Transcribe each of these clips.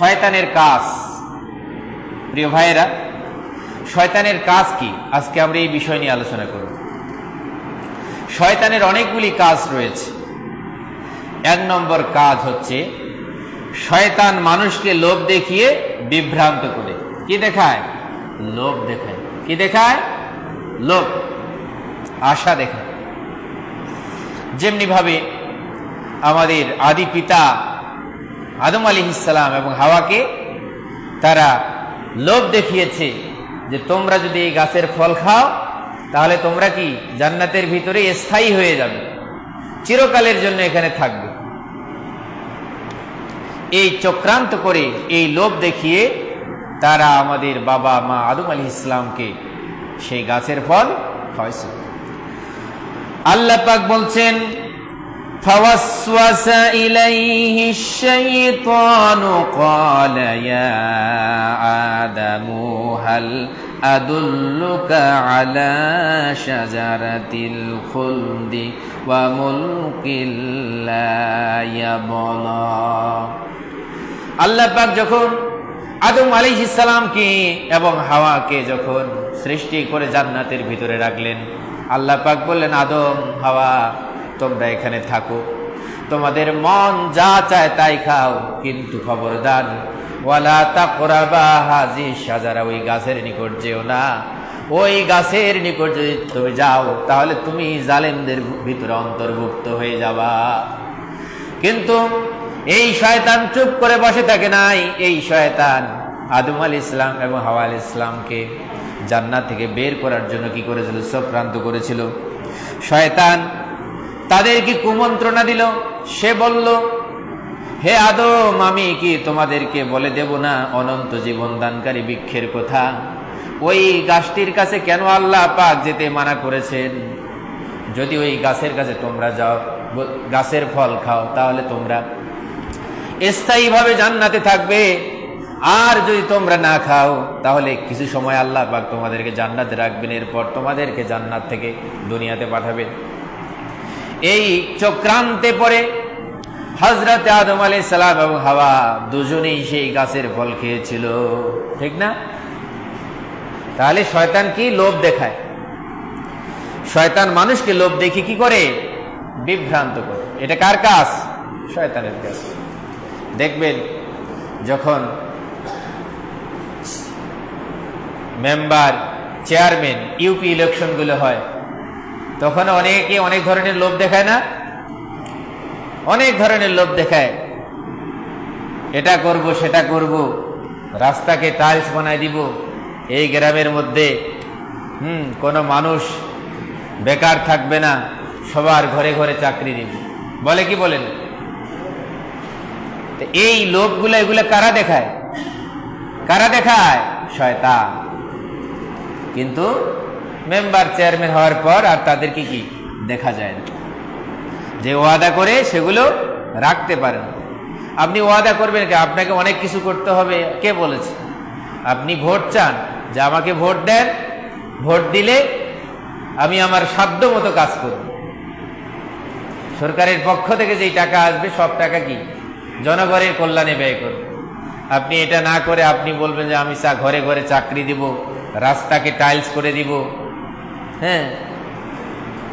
শয়তানের কাজ। প্রিয় ভাইয়েরা, শয়তানের কাজ কি? আজকে আমরা এই বিষয় নিয়ে আলোচনা করব। শয়তানের অনেকগুলি কাজ রয়েছে। এক নম্বর কাজ হচ্ছে, শয়তান মানুষকে লোভ দেখিয়ে বিভ্রান্ত করে। কি দেখায়? লোভ দেখায়। কি দেখায়? লোভ। আশা দেখায়। যেমনি ভাবে আমাদের আদি পিতা আদম আলী ইসলাম এবং হাওয়াকে তারা লোভ দেখিয়েছে যে তোমরা যদি এই গাছের ফল খাও, তাহলে তোমরা কি জান্নাতের ভিতরে স্থায়ী হয়ে যাবে, চিরকালের জন্য এখানে থাকবে। এই চক্রান্ত করে, এই লোভ দেখিয়ে তারা আমাদের বাবা মা আদম আলী ইসলামকে সেই গাছের ফল খাওয়াইছে। আল্লাহ পাক বলছেন فوسوس إليه الشيطان قال يا آدم هل أدلك على شجرة الخلد وملك لا يبلى আল্লাহ পাক যখন আদম আলাইহিস সালামকে এবং হাওয়াকে যখন সৃষ্টি করে জান্নাতের ভিতরে রাখলেন আল্লাহ পাক বললেন আদম হাওয়া তোমরা এখানে থাকো। তোমাদের মন যা চায় তাই খাও, কিন্তু খবরদার, ওয়ালা তাকরাবা হাজি সাজারা, ওই গাছের নিকট যেও না। ওই গাছের নিকট যদি তুমি যাও, তাহলে তুমি জালেমদের ভিতরে অন্তর্ভুক্ত হয়ে যাবা। কিন্তু এই শয়তান চুপ করে বসে থাকে নাই। এই শয়তান আদম আল ইসলাম এবং হাওয়া আল ইসলামকে জান্নাত থেকে বের করার জন্য কি করেছিল? চক্রান্ত করেছিল। শয়তান তাদেরকে কুমন্ত্রণা দিল। সে বলল, হে আদম, আমি কি তোমাদেরকে বলে দেব না, অনন্ত জীবন দানকারী বৃক্ষের কথা? ওই গাছটির কাছে কেন আল্লাহ পাক যেতে মানা করেছেন? যদি ওই গাছের কাছে তোমরা যাও, গাছের ফল খাও, তাহলে তোমরা স্থায়ীভাবে জান্নাতে থাকবে। আর যদি তোমরা না খাও, তাহলে কিছু সময় আল্লাহ পাক তোমাদেরকে জান্নাতে রাখবেন। এরপর তোমাদেরকে জান্নাত থেকে দুনিয়াতে পাঠাবেন। এই চক্রান্তে পরে হজরত আদম আলাই সালাম এবং হাওয়া দুজনেই সেই গাছের ফল খেয়েছিল। ঠিক না? তাহলে শয়তান কি লোভ দেখায়? শয়তান মানুষকে লোভ দেখে কি করে? বিভ্রান্ত করে। এটা কার কাজ? শয়তানের কাজ। দেখবেন যখন মেম্বার, চেয়ারম্যান, ইউপি ইলেকশনগুলো হয় তখন অনেকে অনেক ধরনের লোভ দেখায় না? অনেক ধরনের লোভ দেখায়। এটা করব, সেটা করব, রাস্তাকে টাইলস বানায় দিব, এই গ্রামের মধ্যে, হুম, কোনো মানুষ বেকার থাকবে না, সবার ঘরে ঘরে চাকরি দিব বলে কি বলেন? এই লোকগুলো এগুলো কারা দেখায়? কারা দেখায়? শয়তান। কিন্তু মেম্বার চেয়ারম্যান হওয়ার পর আর তাদেরকে কি দেখা যায় না। যে ওয়াদা করে সেগুলো রাখতে পারে না। আপনি ওয়াদা করবেন কি, আপনাকে অনেক কিছু করতে হবে। কে বলেছে? আপনি ভোট চান, যে আমাকে ভোট দেন, ভোট দিলে আমি আমার সাধ্য মতো কাজ করব। সরকারের পক্ষ থেকে যেই টাকা আসবে, সব টাকা কি? জনগণের কল্যাণে ব্যয় করবে। আপনি এটা না করে আপনি বলবেন যে আমি চা ঘরে ঘরে চাকরি দিব, রাস্তাকে টাইলস করে দিব। হ্যাঁ।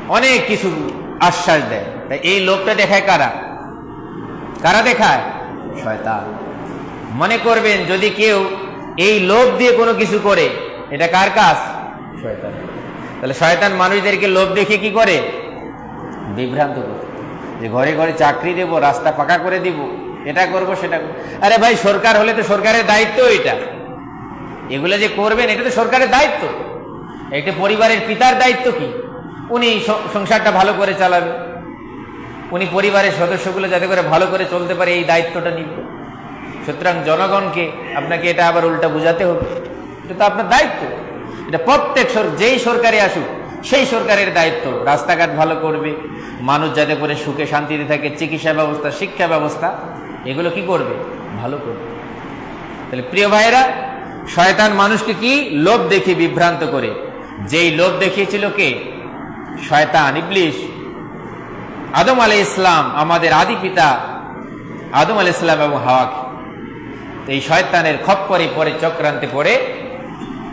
অনেক কিছু আশ্বাস দেয়। তাই এই লোকটা দেখায় কারা? কারা দেখায়? শয়তান। মনে করবেন, যদি কেউ এই লোভ দিয়ে কোনো কিছু করে, এটা কার কাজ? শয়তান। তাহলে শয়তান মানুষদেরকে লোভ দেখে কি করে? বিভ্রান্ত করে। যে ঘরে ঘরে চাকরি দেব, রাস্তা পাকা করে দিব, এটা করব, সেটা। আরে ভাই, সরকার হলে তো সরকারের দায়িত্ব এটা। এগুলো যে করবেন, এটা তো সরকারের দায়িত্ব। এটা পরিবারের পিতার দায়িত্ব কি? উনি সংসারটা ভালো করে চালাবে। উনি পরিবারের সদস্যগুলো যাতে করে ভালো করে চলতে পারে, এই দায়িত্বটা নিবে। সুতরাং জনগণকে আপনাকে এটা আবার উল্টা বোঝাতে হবে। এটা তো আপনার দায়িত্ব। এটা প্রত্যেক যেই সরকারে আসুক, সেই সরকারের দায়িত্ব। রাস্তাঘাট ভালো করবে, মানুষ যাতে করে সুখে শান্তিতে থাকে, চিকিৎসা ব্যবস্থা, শিক্ষা ব্যবস্থা, এগুলো কি করবে? ভালো করবে। তাহলে প্রিয় ভাইয়েরা, শয়তান মানুষকে কি? লোভ দেখে বিভ্রান্ত করে। যেই লোভ দেখিয়েছিল কে? শয়তান, ইবলিশ। আদম আলাই ইসলাম আমাদের আদি পিতা আদম আলাই ইসলাম এবং হাওয়াকে। এই শয়তানের খপ্পরে পরে চক্রান্তে পড়ে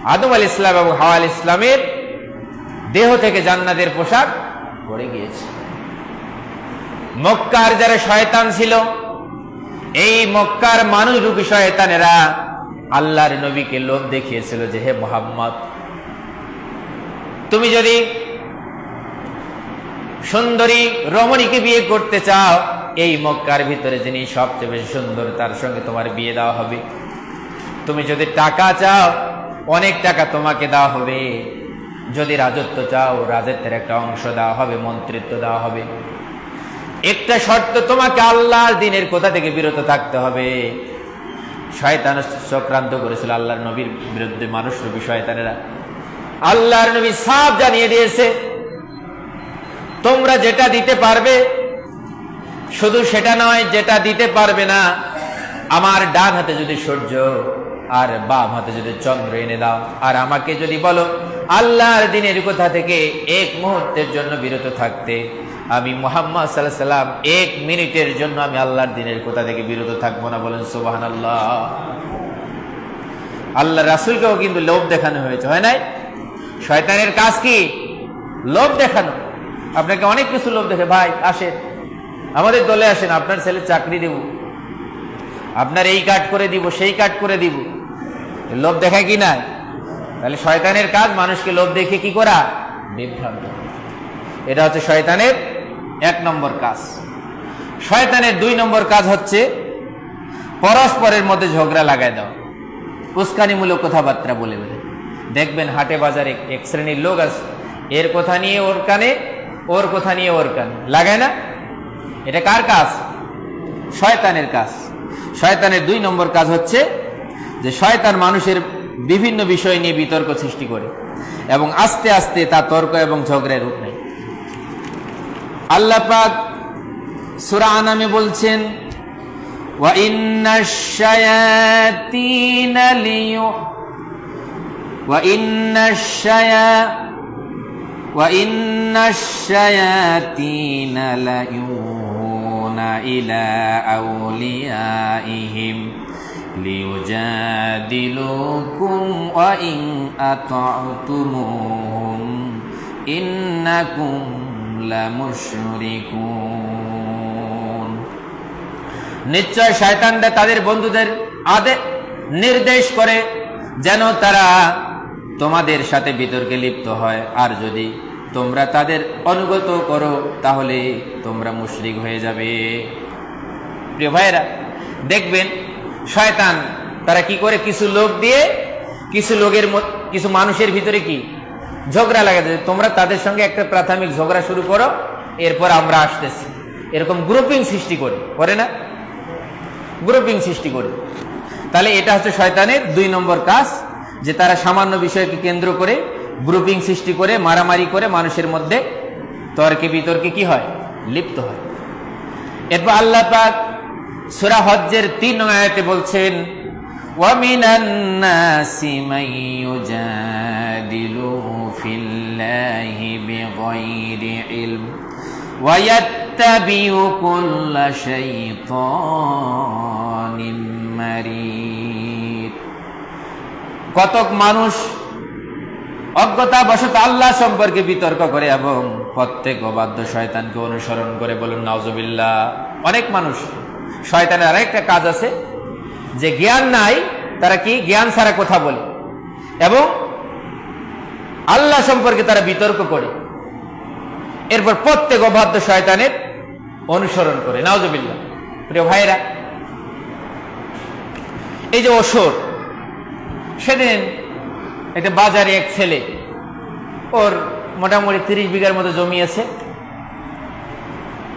আদম আল ইসলাম এবং হাওয়া আল ইসলামের দেহ থেকে জান্নাতের পোশাক পড়ে গিয়েছে। মক্কার যারা শয়তান ছিল, এই মক্কার মানুষ রূপী শয়তানেরা আল্লাহর নবীকে লোভ দেখিয়েছিল যে, হে মোহাম্মদ তুমি যদি সুন্দরী রমণীকে বিয়ে করতে চাও, এই মক্কার ভিতরে যিনি সবচেয়ে বেশি সুন্দর, তার সঙ্গে তোমার বিয়ে দেওয়া হবে। তুমি যদি টাকা চাও, অনেক টাকা তোমাকে দেওয়া হবে। যদি রাজত্ব চাও, রাজত্বের একটা অংশ দেওয়া হবে, মন্ত্রিত্ব দেওয়া হবে। একটা শর্ত তোমাকে আল্লাহর দিনের কোথা থেকে বিরত থাকতে হবে? শয়তান চক্রান্ত করেছিল আল্লাহর নবীর বিরুদ্ধে মানুষ রবি শয়তানেরা আল্লাহর নবী সাফ জানিয়ে দিয়েছে, তোমরা যেটা দিতে পারবে, শুধু সেটা নয়, যেটা দিতে পারবে না, আমার ডান হাতে যদি সূর্য, আর বাম হাতে যদি চন্দ্র এনে দাও, আর আমাকে যদি বলো, আল্লাহর দিনের কোথা থেকে এক মুহূর্তের জন্য বিরত থাকতে, আমি মোহাম্মদ সাল্লাহ সাল্লাম এক মিনিটের জন্য আমি আল্লাহর দিনের কোথা থেকে বিরত থাকব না বলেন সুবাহান আল্লাহ আল্লাহ রাসুলকেও কিন্তু লোভ দেখানো হয়েছে, হয় নাই? শয়তানের কাজ কি? লোভ দেখানো। আপনাকে অনেক কিছু লোভ দেখে, ভাই আসেন আমাদের দলে আসেন, আপনার ছেলে চাকরি দেব। আপনার এই কাট করে দিব, সেই কাট করে দিব। লোভ দেখায় কি না তাহলে শয়তানের কাজ, মানুষকে লোভ দেখে কি করা? বিভ্রান্ত। এটা হচ্ছে শয়তানের এক নম্বর কাজ। শয়তানের দুই নম্বর কাজ হচ্ছে পরস্পরের মধ্যে ঝগড়া লাগায় দেওয়া। উস্কানিমূলক কথাবার্তা বলে বলে দেখবেন হাটে বাজারে এক শ্রেণীর লোক আছে এর কথা নিয়ে ওর কানে ওর কথা নিয়ে ওর কানে লাগায় না এটা কার কাজ শয়তানের কাজ শয়তানের দুই নম্বর কাজ হচ্ছে যে শয়তান মানুষের বিভিন্ন বিষয় নিয়ে বিতর্ক সৃষ্টি করে এবং আস্তে আস্তে তা তর্ক এবং ঝগড়ায় রূপ নেয় আল্লাহ পাক সুরা আনামে বলছেন وَإِنَّ الشَّيَاطِينَ لِيُ وَإِنَّ الشَّيَا وَإِنَّ الشَّيَاطِينَ لَيُوحُونَ إِلَى أَوْلِيَائِهِمْ لِيُجَادِلُوكُمْ وَإِنْ أَطَعْتُمُوهُمْ إِنَّكُمْ لَمُشْرِكُونَ নিশ্চয় শয়তানরা তাদের বন্ধুদের আদে নির্দেশ করে যেন তারা তোমাদের সাথে বিতর্কে লিপ্ত হয়। আর যদি তোমরা তাদের অনুগত করো, তাহলে তোমরা মুশরিক হয়ে যাবে। প্রিয় ভাইয়েরা, দেখবেন শয়তান তারা কি করে? কিছু লোক দিয়ে, কিছু লোকের কিছু মানুষের ভিতরে কি? ঝগড়া লাগে যে তোমরা তাদের সঙ্গে একটা প্রাথমিক ঝগড়া শুরু করো, এরপর আমরা আসতেছি। এরকম গ্রুপিং সৃষ্টি করে। করে না? গ্রুপিং সৃষ্টি করে। তাহলে এটা হচ্ছে শয়তানের দুই নম্বর কাজ। যে তারা সামান্য বিষয়কে কেন্দ্র করে গ্রুপিং সৃষ্টি করে মারামারি করে মানুষের মধ্যে তর্কে বিতর্কে কি হয় লিপ্ত হয় এরপর আল্লাহ পাক সূরা হজ্জের তিন নং আয়াতে বলছেন وَمِنَ النَّاسِ مَن يُجَادِلُ فِي اللَّهِ بِغَيْرِ عِلْمٍ وَيَتَّبِعُ كُلَّ شَيْطَانٍ مَرِيدٍ কতক মানুষ অজ্ঞতা বশত আল্লাহ সম্পর্কে বিতর্ক করে এবং প্রত্যেক অবাধ্য শয়তানকে অনুসরণ করে বলুন, নাউজুবিল্লাহ। অনেক মানুষ, শয়তানের আরেকটা কাজ আছে যে জ্ঞান নাই, তারা কি? জ্ঞান ছাড়া কথা বলে। এবং আল্লাহ সম্পর্কে তারা বিতর্ক করে। এরপর প্রত্যেক অবাধ্য শয়তানের অনুসরণ করে। নাউজুবিল্লাহ। প্রিয় ভাইরা এই যে অসুর সেদিন একটা বাজারে এক ছেলে, ওর মোটামুটি তিরিশ বিঘার মতো জমি আছে।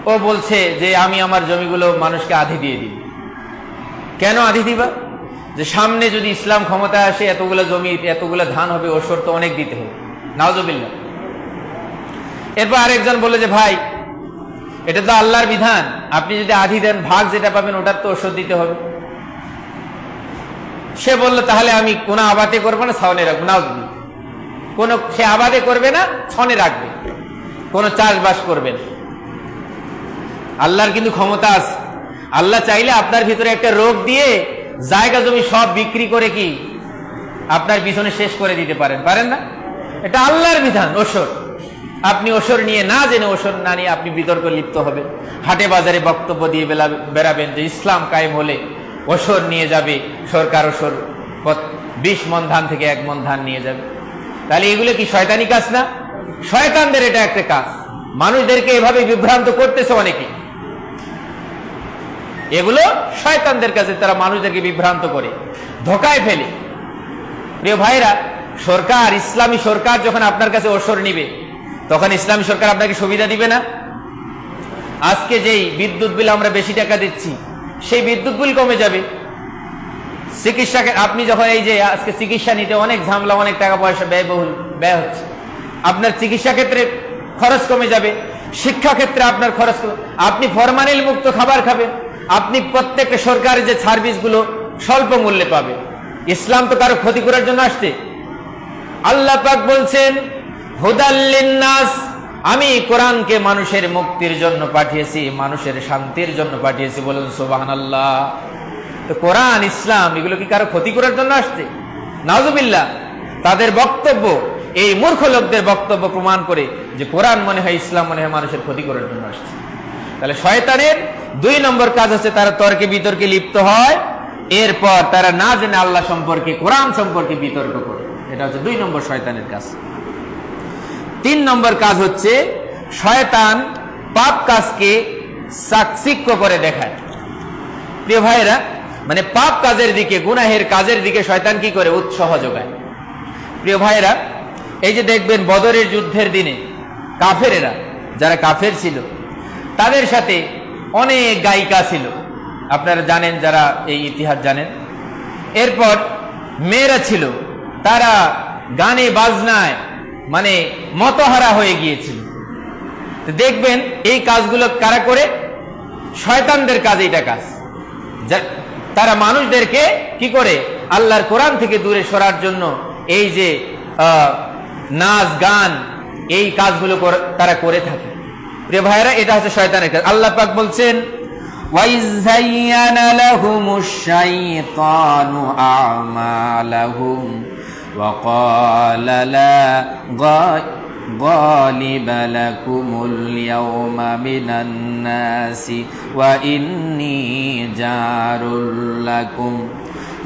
ও বলছে যে, আমি আমার জমিগুলো মানুষকে আধি দিয়ে দিই। কেন আধি দিবা? যে সামনে যদি ইসলাম ক্ষমতা আসে, এতগুলো জমি, এতগুলো ধান হবে ওসর তো অনেক দিতে হবে। নাওজবিল্লা এরপর আরেকজন বলে যে, ভাই, এটা তো আল্লাহর বিধান। আপনি যদি আধি দেন, ভাগ যেটা পাবেন, ওটার তো ওষুধ দিতে হবে। সে বলল, তাহলে আমি কোন আবাদে করব না, ছাউনে রাখব। না কোন সে আবাদে করবে না ছনে রাখবে। কোন চাষবাস করবে না। আল্লাহর কিন্তু ক্ষমতা আছে। আল্লাহ চাইলে আপনার ভিতরে একটা রোগ দিয়ে জায়গা জমি সব বিক্রি করে কি আপনার পিছনে শেষ করে দিতে পারেন। পারেন না? এটা আল্লাহর বিধান, ওসর। আপনি ওসর নিয়ে না জেনে ওসর না নিয়ে আপনি বিতর্ক লিপ্ত হবেন। হাটে বাজারে বক্তব্য দিয়ে বেড়াবেন যে ইসলাম কায়েম হলে ওসর নিয়ে যাবে, সরকার ওসর বিশ মন ধান থেকে এক মন ধান নিয়ে যাবে। তাহলে এগুলো কি শয়তানি কাজ না? শয়তানদের এটা একটা কাজ। মানুষদেরকে এভাবে বিভ্রান্ত করতেছে অনেকে। এগুলো শয়তানদের কাছে তারা মানুষদেরকে বিভ্রান্ত করে, ধোকায় ফেলে। প্রিয় ভাইরা সরকার, ইসলামী সরকার যখন আপনার কাছে ওসর নিবে, তখন ইসলামী সরকার আপনাকে সুবিধা দিবে না? আজকে যেই বিদ্যুৎ বিল আমরা বেশি টাকা দিচ্ছি সেই বিদ্যুৎ বিল কমে যাবে। চিকিৎসা আপনি যখন এই যে আজকে চিকিৎসা নিতে অনেক ঝামেলা, অনেক টাকা পয়সা ব্যয়বহুল ব্যয় হচ্ছে। আপনার চিকিৎসা ক্ষেত্রে খরচ কমে যাবে। শিক্ষা ক্ষেত্রে আপনার খরচ আপনি ফরমালিন মুক্ত খাবার খাবেন। আপনি প্রত্যেকটা সরকারের যে সার্ভিসগুলো স্বল্প মূল্যে পাবে ইসলাম তো কারও ক্ষতি করার জন্য আসছে। আল্লাহ পাক বলছেন হুদাল্লিন্নাস আমি কোরআনকে মানুষের মুক্তির জন্য পাঠিয়েছি, মানুষের শান্তির জন্য পাঠিয়েছি বলুন সুবাহান আল্লাহ তো কোরআন, ইসলাম, এগুলো কি কারও ক্ষতি করার জন্য আসছে? নাজুবিল্লাহ তাদের বক্তব্য, এই মূর্খ লোকদের বক্তব্য প্রমাণ করে যে কোরআন মনে হয়, ইসলাম মনে হয় মানুষের ক্ষতি করার জন্য আসছে। তাহলে শয়তানের দুই নম্বর কাজ হচ্ছে তারা তর্কে বিতর্কে লিপ্ত হয়, এরপর তারা না জেনে আল্লাহ সম্পর্কে, কোরআন সম্পর্কে বিতর্ক করে। এটা হচ্ছে দুই নম্বর শয়তানের কাজ। তিন নম্বর কাজ হচ্ছে শয়তান পাপ কাজকে চাকচিক্য করে দেখায়। প্রিয় ভাইরা মানে পাপ কাজের দিকে, গুনাহের কাজের দিকে শয়তান কি করে? উৎসাহ যোগায়। প্রিয় ভাইরা এই যে দেখবেন বদরের যুদ্ধের দিনে কাফেরেরা, যারা কাফের ছিল, তাদের সাথে অনেক গায়িকা ছিল। আপনারা জানেন, যারা এই ইতিহাস জানেন। এরপর মেয়েরা ছিল, তারা গানে বাজনায় মানে মতহারা হয়ে গিয়েছিল তো দেখবেন এই কাজগুলো কারা করে শয়তানদের কাজ এটা কাজ যা- তারা মানুষদেরকে কি করে আল্লাহর কোরআন থেকে দূরে সরার জন্য এই যে আহ, নাচ গান এই কাজগুলো কর- তারা করে থাকে প্রিয় ভাইরা এটা হচ্ছে শয়তানের কাজ আল্লাহ পাক বলছেন وَإِذْ زَيَّنَ لَهُمُ الشَّيْطَانُ أَعْمَالَهُمْ وَقَالَ لَا غَ- غَالِبَ لَكُمُ الْيَوْمَ مِنَ النَّاسِ وَإِنِّي جَارٌ لَكُمْ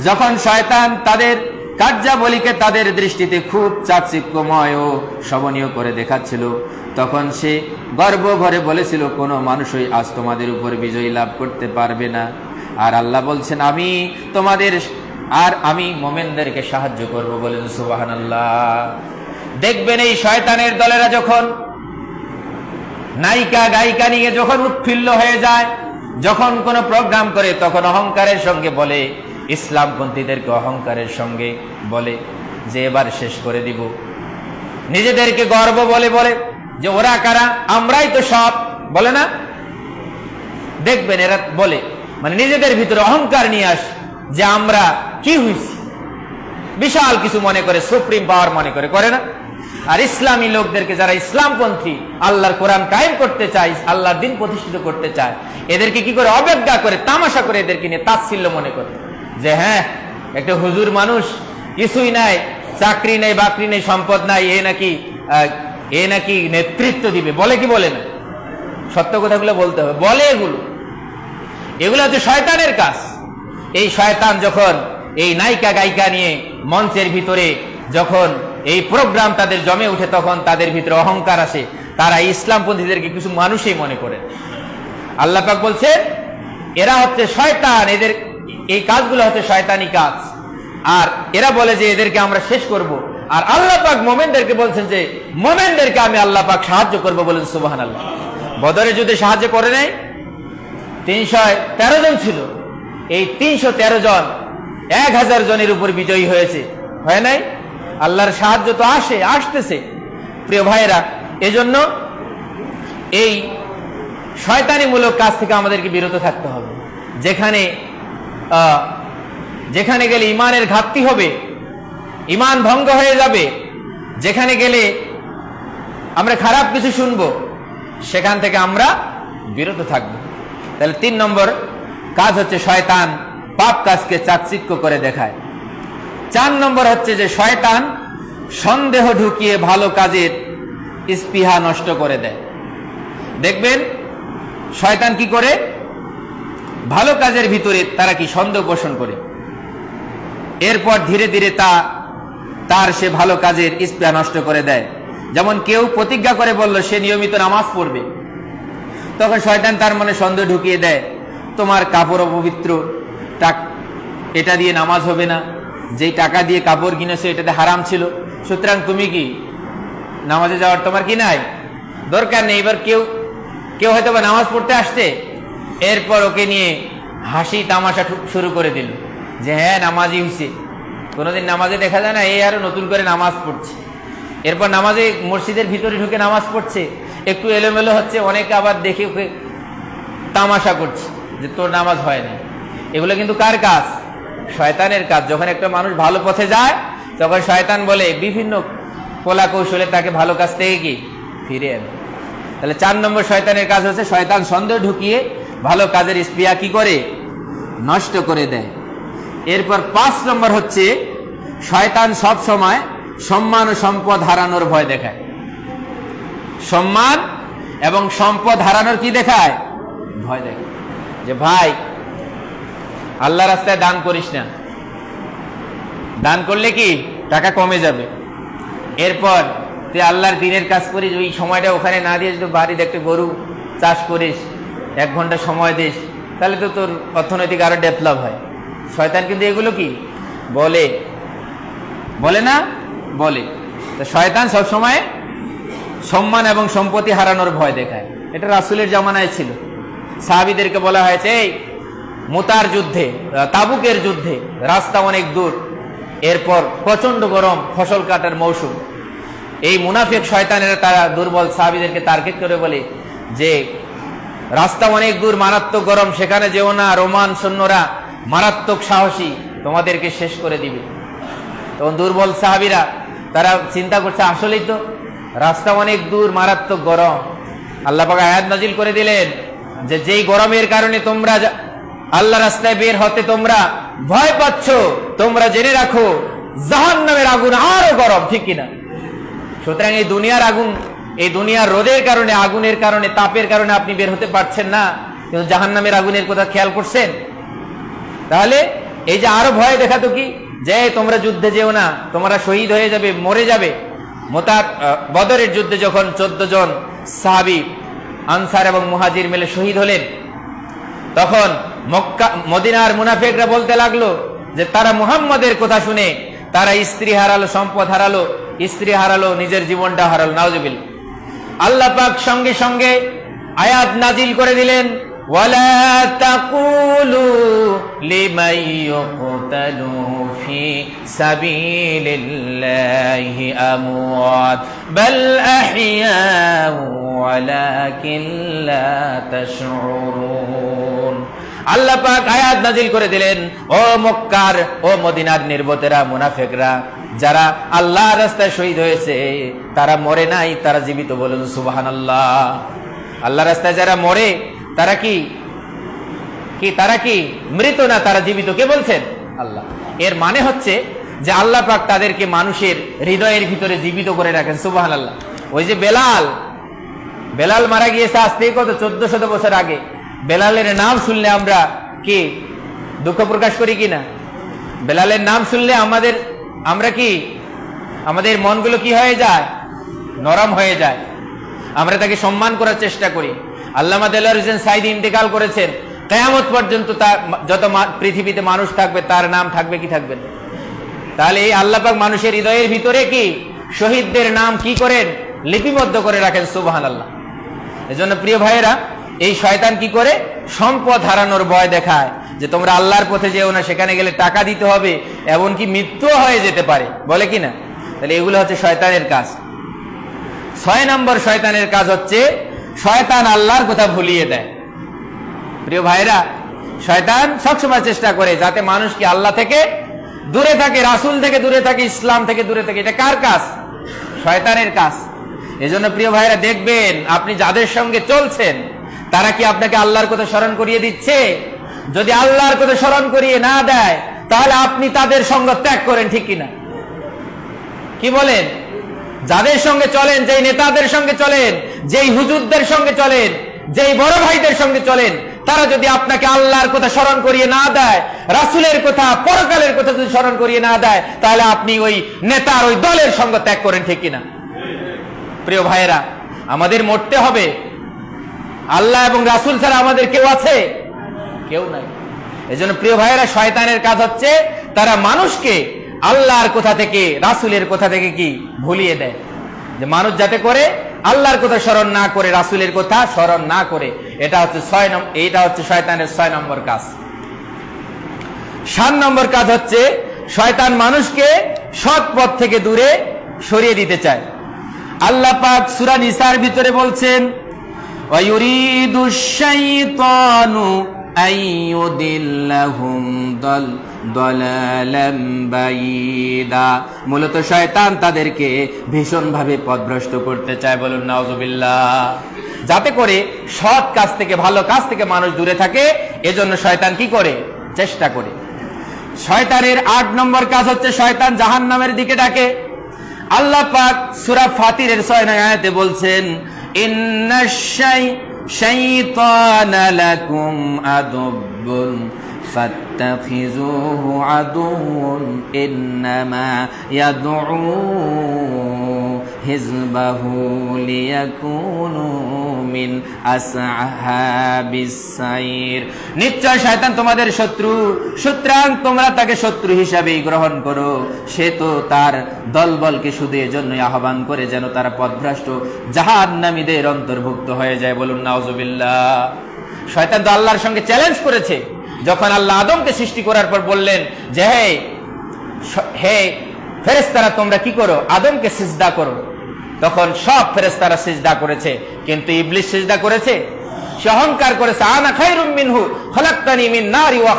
যখন শয়তান তাদের কার্যাবলীকে তাদের দৃষ্টিতে খুব চাকচিক্যময় ও শবনীয় করে দেখাচ্ছিল তখন সে গর্ব ভরে বলেছিল কোনো মানুষই আজ তোমাদের উপর বিজয়ী লাভ করতে পারবে না আর আল্লাহ বলছেন আমি তোমাদের আর আমি মোমেনদেরকে সাহায্য করব বলেন সুবাহান আল্লাহ দেখবেন এই শয়তানের দলেরা যখন নায়িকা গায়িকা নিয়ে যখন উৎফিল্ল হয়ে যায়, যখন কোনো প্রোগ্রাম করে, তখন অহংকারের সঙ্গে বলে, ইসলামপন্থীদেরকে অহংকারের সঙ্গে বলে, যে এবার শেষ করে দিব। নিজেদেরকে গর্ব বলে বলে, যে ওরা কারা, আমরাই তো সব বলে না? দেখবেন এরা বলে মানে নিজেদের ভিতরে অহংকার নিয়ে আস, যে আমরা কি হয়েছে বিশাল কিছু মনে করে, সুপ্রিম পাওয়ার মনে করে করে না? আর ইসলামী লোকদেরকে যারা ইসলামপন্থী, আল্লাহর কোরআন কায়েম করতে চায়, আল্লাহর দিন প্রতিষ্ঠিত করতে চায়, এদেরকে কি করে অবজ্ঞা করে, তামাশা করে এদেরকে নিয়ে তাচ্ছিল্য মনে করে? যে হ্যাঁ একটা হুজুর মানুষ, কিছুই নাই, চাকরি নেই, বাকরি নেই, সম্পদ নাই, এ নাকি এ নাকি নেতৃত্ব দিবে, বলে কি বলে না? সত্য কথাগুলো বলতে হবে, বলে এগুলো। এগুলো হচ্ছে শয়তানের কাজ। এই শয়তান যখন এই নায়িকা গায়িকা নিয়ে মঞ্চের ভিতরে যখন এই প্রোগ্রাম তাদের জমে উঠে তখন তাদের ভিতরে অহংকার আসে। তারা ইসলামপন্থীদেরকে কিছু মানুষই মনে করে আল্লাহ পাক বলছে এরা হচ্ছে শয়তান, এদের এই কাজগুলো হচ্ছে শয়তানি কাজ। আর এরা বলে যে এদেরকে আমরা শেষ করব। আর আল্লাহ পাক মোমেনদেরকে বলছেন যে, মোমেনদেরকে আমি আল্লাহ পাক সাহায্য করব বলেন সুবাহান আল্লাহ বদরে যদি সাহায্য করে নেয়, তিনশো তেরো জন ছিল। এই তিনশো তেরো জন এক হাজার জনের উপর বিজয়ী হয়েছে। হয় নাই? আল্লাহর সাহায্য তো আসে, আসতেছে। প্রিয় ভাইয়েরা, এজন্য এই শয়তানিমূলক কাজ থেকে আমাদেরকে বিরত থাকতে হবে। যেখানে যেখানে গেলে ইমানের ঘাটতি হবে, ইমান ভঙ্গ হয়ে যাবে, যেখানে গেলে আমরা খারাপ কিছু শুনব, সেখান থেকে আমরা বিরত থাকব। তাহলে তিন নম্বর কাজ হচ্ছে শয়তান পাপ কাজকে চাকচিক্য করে দেখায়। চার নম্বর হচ্ছে যে শয়তান সন্দেহ ঢুকিয়ে ভালো কাজের স্পৃহা নষ্ট করে দেয়। দেখবেন, শয়তান কি করে? ভালো কাজের ভিতরে তারা কি সন্দেহ পোষণ করে? এরপর ধীরে ধীরে তা, তার সে ভালো কাজের স্পৃহা নষ্ট করে দেয়। যেমন কেউ প্রতিজ্ঞা করে বলল, সে নিয়মিত নামাজ পড়বে। তখন শয়তান তার মনে সন্দেহ ঢুকিয়ে দেয়, তোমার কাপড় অপবিত্র টাক এটা দিয়ে নামাজ হবে না। যেই টাকা দিয়ে কাপড় কিনেছো, এটাতে হারাম ছিল। সুতরাং তুমি কি নামাজে যাওয়ার তোমার কি নাই? দরকার নেই। এবার কেউ কেউ হয়তো বা নামাজ পড়তে আসতে এরপর ওকে নিয়ে হাসি তামাশা শুরু করে দিল। যে হ্যাঁ নামাজই হয়েছে কোনোদিন নামাজে দেখা যায় না এই আরও নতুন করে নামাজ পড়ছে। এরপর নামাজে মসজিদের ভিতরে ঢুকে নামাজ পড়ছে। একটু এলোমেলো হচ্ছে, অনেকে আবার দেখে ওকে তামাশা করছে যে তোর নামাজ হয় না এগুলো কিন্তু কার কাজ? শয়তানের কাজ। যখন একটা মানুষ ভালো পথে যায়, তখন শয়তান বলে, বিভিন্ন কলা কৌশলে তাকে ভালো কাজ থেকে কি? ফিরে আনে। তাহলে চার নম্বর শয়তানের কাজ হচ্ছে, শয়তান সন্দেহ ঢুকিয়ে ভালো কাজের স্পিয়া কি করে? নষ্ট করে দেয়। এরপর পাঁচ নম্বর হচ্ছে, শয়তান সব সময় সম্মান ও সম্পদ হারানোর ভয় দেখায়। সম্মান এবং সম্পদ হারানোর কি দেখায়? ভয় দেখায়। যে, ভাই আল্লাহ রাস্তায় দান করিস না। দান করলে কি? টাকা কমে যাবে। এরপর তুই আল্লাহর দিনের কাজ করিস, ওই সময়টা ওখানে না দিয়ে যদি বাড়িতে একটা গরু চাষ করিস, এক ঘণ্টা সময় দিস, তাহলে তো তোর অর্থনৈতিক আরও ডেভেলপ হয়। শয়তান কিন্তু এগুলো কি? বলে। বলে না? বলে। তো শয়তান সবসময় সম্মান এবং সম্পত্তি হারানোর ভয় দেখায়। এটা রাসুলের জমানায় ছিল। সাহাবিদেরকে বলা হয়েছে, এই মোতার যুদ্ধে তাবুকের যুদ্ধে রাস্তা অনেক দূর। এরপর প্রচণ্ড গরম, ফসল কাটার মৌসুম। এই মুনাফিক শয়তানেরা তারা দুর্বল সাহাবিদেরকে টার্গেট করে বলে যে, রাস্তা অনেক দূর, মারাত্মক গরম, সেখানে যেও না, রোমান সৈন্যরা মারাত্মক সাহসী, তোমাদেরকে শেষ করে দিবে। তখন দুর্বল সাহাবিরা তারা চিন্তা করছে, আসলেই তো রাস্তা অনেক দূর, মারাত্মক গরম। আল্লাহ পাক আয়াত নাজিল করে দিলেন যে, যেই গরমের কারণে তোমরা আল্লাহ রাস্তায় বের হতে তোমরা ভয় পাচ্ছ। তোমরা জেনে রাখো জাহান নামের আগুন আরও গরম, ঠিক কিনা? সুতরাং এই দুনিয়ার আগুন, এই দুনিয়ার রোদের কারণে, আগুনের কারণে, তাপের কারণে আপনি বের হতে পারছেন না। কিন্তু জাহান নামের আগুনের কথা খেয়াল করছেন? তাহলে এই যে আরও ভয় দেখাতো কি? যে তোমরা যুদ্ধে যেও না, তোমরা শহীদ হয়ে যাবে, মরে যাবে। মোতার বদরের যুদ্ধে যখন চোদ্দ জন সাহাবি, আনসার এবং মুহাজির মিলে শহীদ হলেন তখন মক্কা, মদিনার মুনাফেকরা বলতে লাগল যে তারা মুহাম্মাদের কথা শুনে, তারা স্ত্রী হারালো, সম্পদ হারালো, স্ত্রী হারালো, নিজের জীবনটা হারালো নাওজবিল আল্লাহ পাক সঙ্গে সঙ্গে আয়াত নাজিল করে দিলেন। ওয়ালা তাকুলু লিমান ইউকতালু ফি সাবিলিল্লাহি আমওয়াত বাল আহইয়াউ ওয়ালাকিন লা তাশউরুন আল্লাহ পাক আয়াত নাজিল করে দিলেন, ও মক্কার, ও মদিনার নির্বতেরা, মুনাফেকরা, যারা আল্লাহ রাস্তায় শহীদ হয়েছে, তারা মরে নাই, তারা জীবিত বলুন সুবাহান আল্লাহ আল্লাহ রাস্তায় যারা মরে তারা কি? কি তারা কি? মৃত না তারা জীবিত? কে বলছেন? আল্লাহ। এর মানে হচ্ছে যে আল্লাহ পাক তাদেরকে মানুষের হৃদয়ের ভিতরে জীবিত করে রাখেন সুবাহান আল্লাহ ওই যে বেলাল বেলাল মারা গিয়েছে আজ থেকে কত? চোদ্দ শত বছর আগে। বেলালের নাম শুনলে আমরা কি দুঃখ প্রকাশ করি কি না? বেলালের নাম শুনলে আমাদের, আমরা কি? আমাদের মনগুলো কি হয়ে যায়? নরম হয়ে যায়। আমরা তাকে সম্মান করার চেষ্টা করি। আল্লামা দেলার হোসেন সাইদ ইন্তেকাল করেছেন। কেয়ামত পর্যন্ত তার যত পৃথিবীতে মানুষ থাকবে, তার নাম থাকবে কি থাকবে তাহলে এই আল্লাপাক মানুষের হৃদয়ের ভিতরে কি? শহীদদের নাম কি করেন? লিপিবদ্ধ করে রাখেন সুবাহান আল্লাহ এজন্য প্রিয় ভাইয়েরা, এই শয়তান কি করে? সম্পদ হারানোর ভয় দেখায় যে তোমরা আল্লাহর পথে যেও না, সেখানে গেলে টাকা দিতে হবে, এমনকি মৃত্যু হয়ে যেতে পারে। বলে কি না? তাহলে এগুলো হচ্ছে শয়তানের কাজ। ছয় নম্বর শয়তানের কাজ হচ্ছে শয়তান আল্লাহর কথা ভুলিয়ে দেয়। প্রিয় ভাইরা, শয়তান সবসময় চেষ্টা করে যাতে মানুষ কি আল্লাহ থেকে দূরে থাকে, রাসুল থেকে দূরে থাকে, ইসলাম থেকে দূরে থাকে। এটা কার কাজ? শয়তানের কাজ। এজন্য প্রিয় ভাইরা, দেখবেন আপনি যাদের সঙ্গে চলছেন, তারা কি আপনাকে আল্লাহর কথা স্মরণ করিয়ে দিচ্ছে? যদি আল্লাহর কথা স্মরণ করিয়ে না দেয়, তাহলে আপনি তাদের সঙ্গ ত্যাগ করেন, ঠিক কিনা? কি বলেন? যাদের সঙ্গে চলেন, যেই নেতাদের সঙ্গে চলেন, যেই হুজুরদের সঙ্গে চলেন, যেই বড় ভাইদের সঙ্গে চলেন, তারা যদি আপনাকে আল্লাহর কথা স্মরণ করিয়ে না দেয়, রাসুলের কথা, পরকালের কথা যদি স্মরণ করিয়ে না দেয়, তাহলে আপনি ওই নেতার, ওই দলের সঙ্গ ত্যাগ করেন, ঠিক কিনা? প্রিয় ভাইয়েরা, আমাদের মরতে হবে। আল্লাহ এবং রাসুল ছাড়া আমাদের কেউ আছে? কেউ নাই। এজন্য প্রিয় ভাইয়েরা, শয়তানের কাজ হচ্ছে তারা মানুষকে আল্লাহর কোথা থেকে, রাসুলের কোথা থেকে কি ভুলিয়ে দেয়? যে মানুষ যাতে করে, আল্লাহর কথা স্মরণ না করে, রাসুলের কথা স্মরণ না করে। এটা হচ্ছে ছয় নম্বর এইটা হচ্ছে শয়তানের ছয় নম্বর কাজ। সাত নম্বর কাজ হচ্ছে, শয়তান মানুষকে সৎ পথ থেকে দূরে সরিয়ে দিতে চায়। আল্লাহ পাক সূরা নিসার ভিতরে বলছেন ওয়ায়ুরিদু শাইতানু আইয়ুদিল্লাহুম দল মূলত শয়তান তাদেরকে ভীষণভাবে পথভ্রষ্ট করতে চায় বলুন নাউজুবিল্লাহ। যাতে করে সৎ কাজ থেকে, ভালো কাজ থেকে মানুষ দূরে থাকে, এজন্য শয়তান কি করে? চেষ্টা করে। শয়তানের আট নম্বর কাজ হচ্ছে শয়তান জাহান নামের দিকে ডাকে। আল্লাহ পাক সূরা ফাতিরের ছয় আয়াতে বলছেন ইন্নাশ শাইতানা লাকুম ফাত্তাখিযুহু আদুওয়ান ইন্নামা ইয়াদউ হিজবাহু লিয়াকুনু মিন আসহাবিস সাইর নিশ্চয় শয়তান তোমাদের শত্রু, সুতরাং তোমরা তাকে শত্রু হিসাবেই গ্রহণ করো। সে তো তার দলবলকে শুধু এজন্যই আহ্বান করে যেন তারা পথভ্রষ্ট জাহান্নামীদের অন্তর্ভুক্ত হয়ে যায়। বলুন, নাউজুবিল্লাহ। শয়তান তো আল্লাহর সঙ্গে চ্যালেঞ্জ করেছে। যখন আল্লাহ আদমকে সৃষ্টি করার পর বললেন যে, হে হে ফেরেস্তারা তোমরা কি করো? আদমকে সিজদা করো। তখন সব ফেরেস্তারা সিজদা করেছে, কিন্তু ইবলিস সিজদা করেছে। সে অহংকার করেছে, আনা খায়রুম মিনহু মিন নারি ওয়া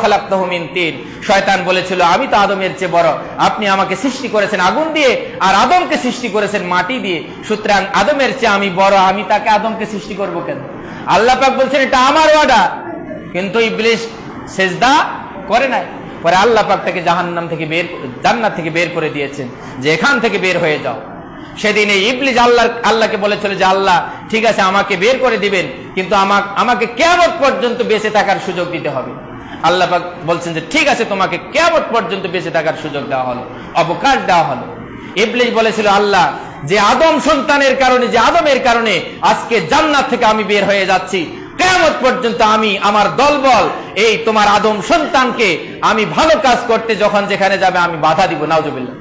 মিন তিন। শয়তান বলেছিল, আমি তো আদমের চেয়ে বড়। আপনি আমাকে সৃষ্টি করেছেন আগুন দিয়ে, আর আদমকে সৃষ্টি করেছেন মাটি দিয়ে। সুতরাং আদমের চেয়ে আমি বড়, আমি তাকে আদমকে সৃষ্টি করব কেন? আল্লাহ পাক বলছেন, এটা আমার ওয়াদা। কিন্তু ইবলিস সেজদা করে নাই। পরে আল্লাহ পাক তাকে জাহান্নাম থেকে বের জান্নাত থেকে বের করে দিয়েছেন যে এখান থেকে বের হয়ে যাও। সেদিন এই ইবলিস আল্লাহ, আল্লাহকে বলেছিল যে, আল্লাহ, ঠিক আছে, আমাকে বের করে দিবেন, কিন্তু আমাক, আমাকে কেয়ামত পর্যন্ত বেঁচে থাকার সুযোগ দিতে হবে। আল্লাহ বলছেন যে, ঠিক আছে, তোমাকে কেয়ামত পর্যন্ত বেঁচে থাকার সুযোগ দেওয়া হলো, অবকাশ দেওয়া হলো। ইবলিস বলেছিল, আল্লাহ, যে আদম সন্তানের কারণে, যে আদমের কারণে আজকে জান্নাত থেকে আমি বের হয়ে যাচ্ছি কেয়ামত পর্যন্ত আমি আমার দলবল, এই তোমার আদম সন্তানকে আমি ভালো কাজ করতে যখন যেখানে যাবে আমি বাধা দিব, নাউজুবিল্লাহ।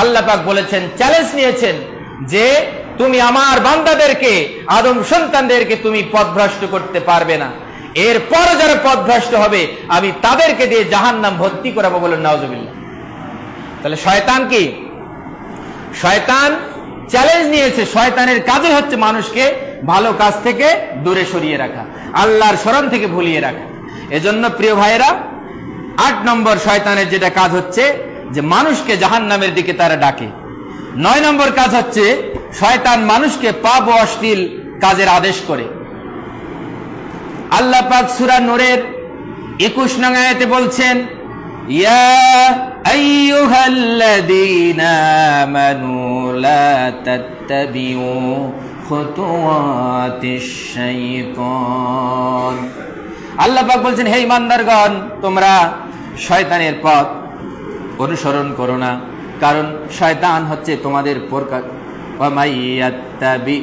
আল্লাহ পাক বলেছেন চ্যালেঞ্জ নিয়েছেন যে তুমি আমার বান্দাদেরকে, আদম সন্তানদেরকে তুমি পথভ্রষ্ট করতে পারবে না। এরপর যারা পথভ্রষ্ট হবে, আমি তাদেরকে দিয়ে জাহান্নাম ভর্তি করাবো বলেন, নাউজুবিল্লাহ। তাহলে শয়তান কি? শয়তান চ্যালেঞ্জ নিয়েছে, শয়তানের কাজই হচ্ছে মানুষকে ভালো কাজ থেকে দূরে সরিয়ে রাখা, আল্লাহর স্মরণ থেকে ভুলিয়ে রাখা। এজন্য প্রিয় ভাইয়েরা, আট নম্বর শয়তানের যেটা কাজ হচ্ছে যে মানুষকে জাহান্নামের দিকে তারা ডাকে। নয় নম্বর কাজ হচ্ছে শয়তান মানুষকে পাপ ও অশ্লীল কাজের আদেশ করে। আল্লাহ পাক সূরা নূরের 21 নং আয়াতে বলছেন, ইয়া আইয়ুহাল্লাযীনা আমানু লা তাত্তাবিউ খুতুওয়াতিশ শাইতান আল্লাহ পাক বলছেন হে ইমানদারগণ তোমরা শয়তানের পথ অনুসরণ করো না কারণ শয়তান হচ্ছে তোমাদের প্রকার ওয়ামাইয়াত্তাবি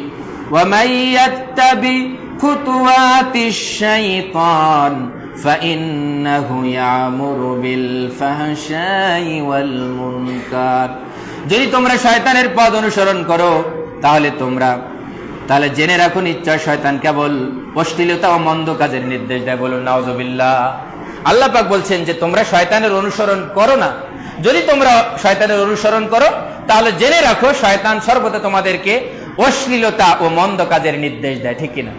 ওয়ামাইয়াত্তাবি খুতুওয়াতিশ শাইতান فإنه يعمر بالفحشاء والمنكر যদি তোমরা শয়তানের পথ অনুসরণ করো তাহলে তোমরা তাহলে জেনে রাখো নিশ্চয় শয়তান কেবল অশ্লীলতা ও মন্দ কাজের নির্দেশ দেয়, বলুন, নাউজুবিল্লাহ। আল্লাহ পাক বলছেন যে, তোমরা শয়তানের অনুসরণ করো না। যদি তোমরা শয়তানের অনুসরণ করো, তাহলে জেনে রাখো শয়তান সর্বদা তোমাদেরকে অশ্লীলতা ও মন্দ কাজের নির্দেশ দেয়, ঠিক কিনা?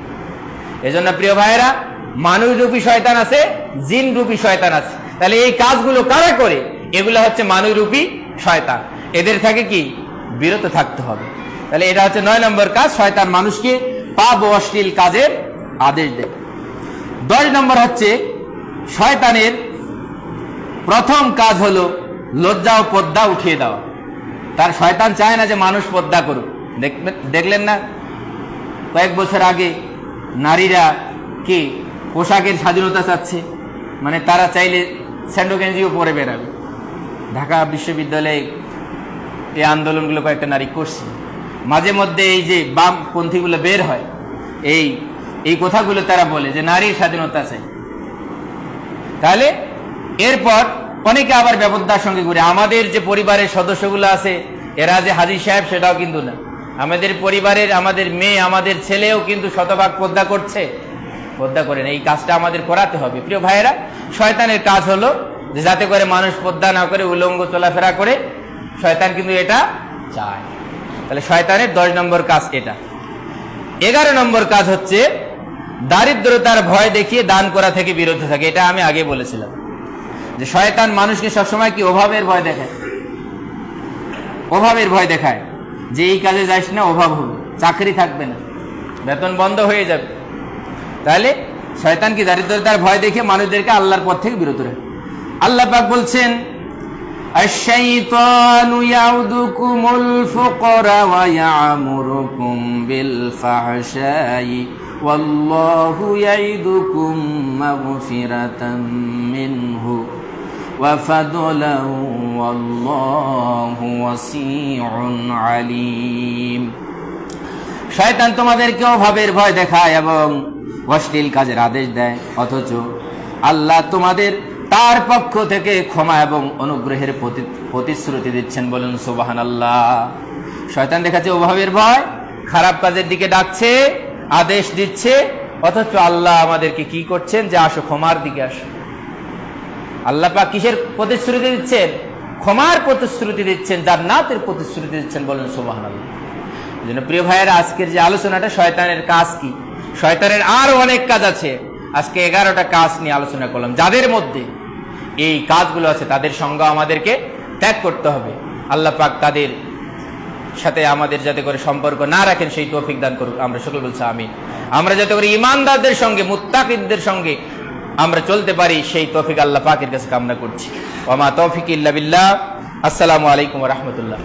এজন্য প্রিয় ভাইয়েরা মানুষ রূপী শয়তান আছে জিন রূপী শয়তান আছে। তাহলে এই কাজগুলো কারা করে? এগুলো হচ্ছে মানুষ রূপী শয়তান। এদের থেকে কি? বিরত থাকতে হবে। তাহলে এটা হচ্ছে নয় নম্বর কাজ, শয়তান মানুষকে পাপ ও অশ্লীল কাজের আদেশ দেয়। দশ নম্বর হচ্ছে, শয়তানের প্রথম কাজ হলো লজ্জা ও পদ্মা উঠিয়ে দেওয়া। তার শয়তান চায় না যে মানুষ পদ্মা করুক। দেখলেন না? কয়েক বছর আগে নারীরা কি পোশাকের স্বাধীনতা চাচ্ছে? মানে তারা চাইলে স্যান্ডো গেঞ্জিও পরে বেরাবে ঢাকা বিশ্ববিদ্যালয়ে এই আন্দোলনগুলো কয়েকটা নারী করছে। মাঝে মধ্যে এই যে বামপন্থীগুলো বের হয়, এই এই কথাগুলো তারা বলে যে নারীর স্বাধীনতা চাই। তাহলে এরপর অনেকে আবার ব্যবধার সঙ্গে ঘুরে। আমাদের যে পরিবারের সদস্যগুলো আছে, এরা যে হাজির সাহেব সেটাও কিন্তু না। আমাদের পরিবারের আমাদের মেয়ে, আমাদের ছেলেও কিন্তু শতভাগ পদ্মা করছে। পদ্মা করেন এই কাজটা আমাদের করাতে হবে। প্রিয় ভাইয়েরা, শয়তানের কাজ হলো যে যাতে করে মানুষ পদ্মা না করে উলঙ্গ চলাফেরা করে, শয়তান কিন্তু এটা চায়। তাহলে শয়তানের দশ নম্বর কাজ এটা। এগারো নম্বর কাজ হচ্ছে, দারিদ্রতার ভয় দেখিয়ে দান করা থেকে বিরত থাকে, এটা আমি আগে বলেছিলাম। যে শয়তান মানুষকে সবসময় কি অভাবের ভয় দেখায়? অভাবের ভয় দেখায়। যে এই কাজে যাইস না, অভাব হবে, চাকরি থাকবে না, বেতন বন্ধ হয়ে যাবে। তাহলে শয়তান কি দারিদ্রতার ভয় দেখে মানুষদেরকে আল্লাহর পথ থেকে বিরত রাখে? আল্লাহ পাক বলছেন الشيطان يعدكم الفقر ويعمركم بالفحشاء والله يعدكم مغفرة منه وفضلا والله وسيع عليم শয়তান তোমাদেরকে অভাবের ভয় দেখায় এবং অশ্লীল কাজের আদেশ দেয় অথচ আল্লাহ তোমাদের তার পক্ষ থেকে ক্ষমা এবং অনুগ্রহের প্রতি- প্রতিশ্রুতি দিচ্ছেন বলুন সুবাহান আল্লাহ শয়তান দেখাচ্ছে অভাবের ভয়, খারাপ কাজের দিকে ডাকছে, আদেশ দিচ্ছে, অথচ আল্লাহ আমাদেরকে কি করছেন? যে আসো, ক্ষমার দিকে আসো। আল্লাহ পাক কিসের প্রতিশ্রুতি দিচ্ছেন? ক্ষমার প্রতিশ্রুতি দিচ্ছেন যার জান্নাতের প্রতিশ্রুতি দিচ্ছেন বলেন সুবাহ এই জন্য প্রিয় ভাইয়েরা, আজকের যে আলোচনাটা, শয়তানের কাজ কি? শয়তানের আরও অনেক কাজ আছে। আজকে এগারোটা কাজ নিয়ে আলোচনা করলাম। যাদের মধ্যে এই কাজগুলো আছে, তাদের সঙ্গ আমাদেরকে ত্যাগ করতে হবে। আল্লাহ পাক তাদের সাথে আমাদের যাতে করে সম্পর্ক না রাখেন, সেই তৌফিক দান করুক। আমরা সকল বলছি আমি আমরা যাতে করে ইমানদারদের সঙ্গে, মুত্তাকিদদের সঙ্গে আমরা চলতে পারি, সেই তৌফিক আল্লাহ পাকের কাছে কামনা করছি। ওমা তৌফিক ইল্লা বিল্লাহ। আসসালামু আলাইকুম রহমতুল্লাহ।